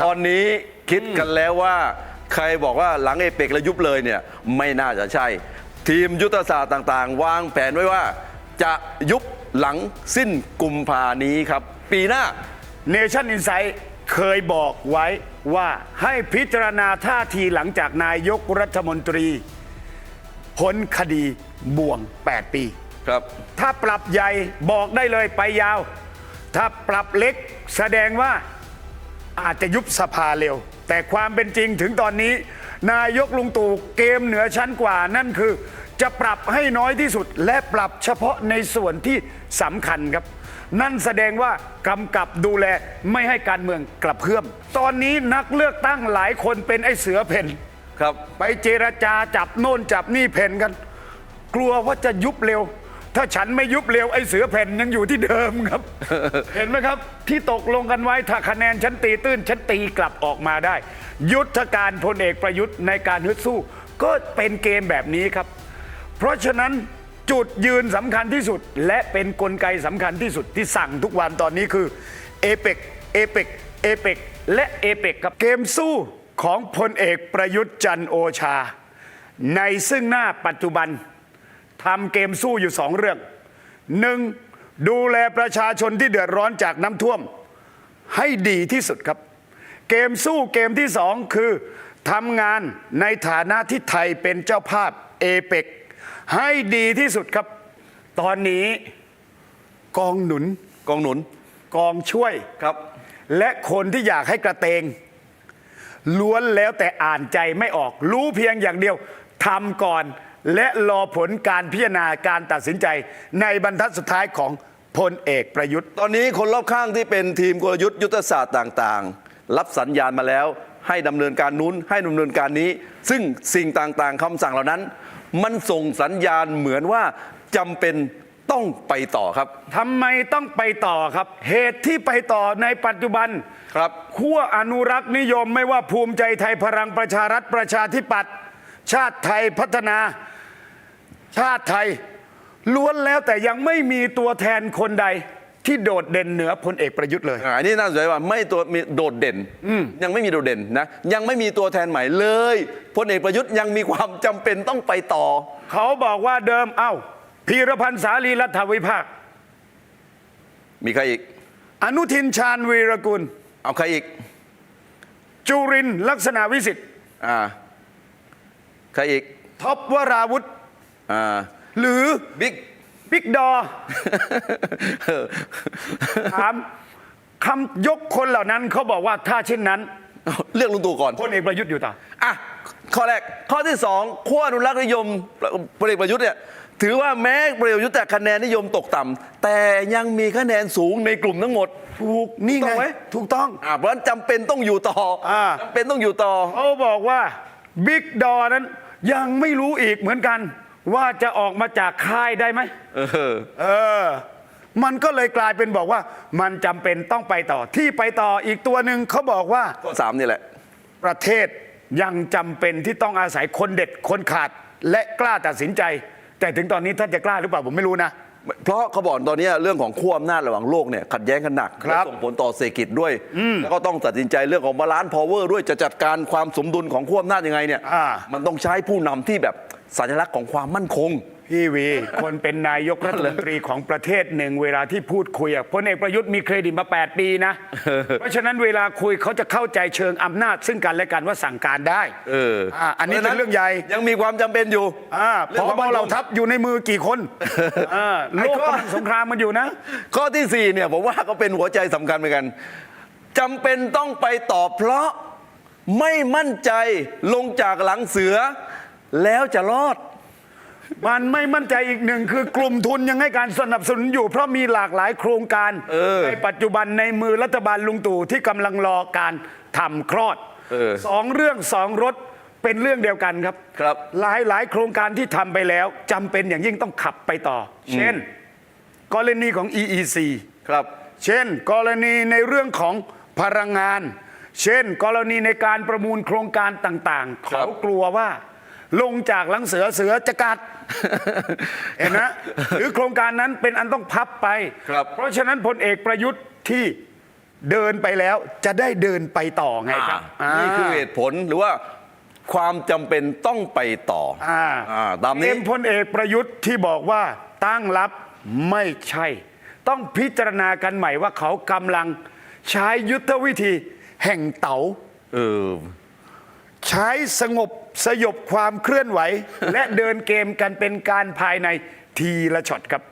ตอนนี้คิดกันแล้วว่า ใครบอกว่าหลังเอเปกแล้วยุบเลยเนี่ยไม่น่าจะใช่ ทีมยุทธศาสตร์ต่างๆ วางแผนไว้ว่า จะยุบหลังสิ้นกุมภานี้ครับ ปีหน้าเนชั่นอินไซ h ์เคยบอกไว้ว่าให้พิจารณาท่าทีหลังจากนายกรัฐมนตรีพ้นคดีบ่วง 8 ปี ครับ ถ้าปรับใหญ่บอกได้เลยไปยาว ถ้าปรับเล็กแสดงว่า อาจจะยุบสภาเร็ว แต่ความเป็นจริงถึงตอนนี้ นายกลุงตู่เกมเหนือชั้นกว่านั่นคือ จะปรับให้น้อยที่สุด และปรับเฉพาะในส่วนที่สำคัญครับ นั่นแสดงว่ากำกับดูแลไม่ให้การเมืองกลับเพื่อม ตอนนี้นักเลือกตั้งหลายคนเป็นไอ้เสือเพ่นครับ ไปเจรจาจับโน่นจับนี่เพ่นกัน กลัวว่าจะยุบเร็ว ถ้าฉันไม่ยุบเร็วไอ้เสือแผ่นยังอยู่ที่เดิมครับ เห็นไหมครับ ที่ตกลงกันไว้ถ้าคะแนนฉันตีตื้นฉันตีกลับออกมาได้ ยุทธการพลเอกประยุทธ์ในการฮึดสู้ ก็เป็นเกมแบบนี้ครับ เพราะฉะนั้นจุดยืนสำคัญที่สุด และเป็นนกลไกสำคัญที่สุดที่สั่งทุกวันตอนนี้คือเอเปกเอเปกเอเปกและเอเปกครับเกมสู้ของพลเอกประยุทธ์จันทร์โอชา ในซึ่งหน้าปัจจุบัน ทำเกมสู้อยู่สองเรื่องหนึ่งดูแลประชาชนที่เดือดร้อนจากน้ำท่วม ให้ดีที่สุดครับ เกมสู้เกมที่สองคือทำงานในฐานะที่ไทยเป็นเจ้าภาพเอเปกให้ดีที่สุดครับ ตอนนี้กองหนุนกองหนุนกองช่วยครับ และคนที่อยากให้กระเตง ล้วนแล้วแต่อ่านใจไม่ออก รู้เพียงอย่างเดียวทำก่อน และรอผลการพิจารณาการตัดสินใจในบรรทัดสุดท้ายของพลเอกประยุทธ์ ตอนนี้คนรอบข้างที่เป็นทีมกลยุทธ์ยุทธศาสตร์ต่างๆ รับสัญญาณมาแล้วให้ดำเนินการนู้นให้ดำเนินการนี้ ซึ่งสิ่งต่างๆคำสั่งเหล่านั้น มันส่งสัญญาณเหมือนว่าจำเป็นต้องไปต่อครับทำไมต้องไปต่อครับ เหตุที่ไปต่อในปัจจุบันครับขั้วอนุรักษ์นิยมไม่ว่าภูมิใจไทยพลังประชารัฐประชาธิปัตย์ชาติไทยพัฒนา ชาติไทย ล้วนแล้วแต่ยังไม่มีตัวแทนคนใดที่โดดเด่นเหนือพลเอกประยุทธ์เลย อ่าอันนี้น่าสนใจว่าไม่ตัวมีโดดเด่นยังไม่มีโดดเด่นนะยังไม่มีตัวแทนใหม่เลยพลเอกประยุทธ์ยังมีความจำเป็นต้องไปต่อ เขาบอกว่าเดิมเอ้าพีรพันธ์สาลีรัฐวิภาค มีใครอีก อนุทินชาญวีรกุล เอาใครอีกจุรินทร์ลักษณะวิสิทธิ์อ่าใครอีกท็อปวราวุธ อ่าหรือบิ๊กบิ๊กดอ ถามคำยกคนเหล่านั้นเขาบอกว่าถ้าเช่นนั้นเลือกลุงตู่ก่อนพลเอกประยุทธ์อยู่ต่ออะข้อแรกข้อที่สองขั้วอนุรักษ์นิยมพลเอกประยุทธ์เนี่ยถือว่าแม้พลเอกประยุทธ์แต่คะแนนนิยมตกต่ำแต่ยังมีคะแนนสูงในกลุ่มทั้งหมด ถูกนี่ถูกไงต้องไหม ถูกต้อง อะเพราะฉะนั้นจำเป็นต้องอยู่ต่ออา จำเป็นต้องอยู่ต่อ เขาบอกว่าบิ๊กดอนั้นยังไม่รู้อีกเหมือนกัน ว่าจะออกมาจากค่ายได้ไหม เออ เออ มันก็เลยกลายเป็นบอกว่า มันจำเป็นต้องไปต่อ ที่ไปต่ออีกตัวหนึ่งเขาบอกว่าข้อสามนี่แหละ ประเทศยังจำเป็นที่ต้องอาศัยคนเด็ดคนขาด และกล้าตัดสินใจ แต่ถึงตอนนี้ท่านจะกล้าหรือเปล่าผมไม่รู้นะ เพราะเขาบอกตอนนี้เรื่องของขั้วอำนาจระหว่างโลกเนี่ยขัดแย้งกันหนักครับและส่งผลต่อเศรษฐกิจด้วย แล้วก็ต้องตัดสินใจเรื่องของบาลานซ์พาวเวอร์ด้วยจะจัดการความสมดุลของขั้วอำนาจยังไงเนี่ย อ่า มันต้องใช้ผู้นำที่แบบ สัญลักษณ์ของความมั่นคง พี่วี คนเป็นนายกรัฐมนตรีของประเทศหนึ่งเวลาที่พูดคุยอะพลเอกประยุทธ์มีเครดิตมา 8 ปีนะ เพราะฉะนั้นเวลาคุยเขาจะเข้าใจเชิงอำนาจ ซึ่งกันและกันว่าสั่งการได้เอออ่าอันนี้เป็นเรื่องใหญ่ยังมีความจำเป็นอยู่ อ่าพเรื่องความบมั่นคงเราทัพอยู่ในมือกี่คนอ่าไอ้โลกข้อ กำลังสงครามมันอยู่นะ ข้อที่สี่เนี่ยผมว่าก็เป็นหัวใจสำคัญเหมือนกันจำเป็นต้องไปต่อเพราะไม่มั่นใจลงจากหลังเสือ แล้วจะรอด มันไม่มั่นใจอีกหนึ่งคือกลุ่มทุนยังให้การสนับสนุนอยู่ เพราะมีหลากหลายโครงการเออในปัจจุบันในมือรัฐบาลลุงตู่ที่กำลังรอการทำคลอดเออสองเรื่องสองรถเป็นเรื่องเดียวกันครับครับ หลายหลายโครงการที่ทำไปแล้วจำเป็นอย่างยิ่งต้องขับไปต่อเช่น กรณีของ EEC ครับ เช่น กรณีในเรื่องของพลังงาน เช่น กรณีในการประมูลโครงการต่างๆครับเขากลัวว่า ลงจากหลังเสือเสือจะกัด เห็นนะหรือโครงการนั้นเป็นอันต้องพับไป ครับ เพราะฉะนั้นพลเอกประยุทธ์ที่เดินไปแล้วจะได้เดินไปต่อไงครับอ่านี่คือเหตุผลหรือว่าความจำเป็นต้องไปต่ออาอ่าตามนี้ เอ็มพลเอกประยุทธ์ที่บอกว่าตั้งรับไม่ใช่ ต้องพิจารณากันใหม่ว่าเขากำลังใช้ยุทธวิธีแห่งเต๋า เออ ใช้สงบ สยบความเคลื่อนไหว และเดินเกมกันเป็นการภายในทีละช็อตครับ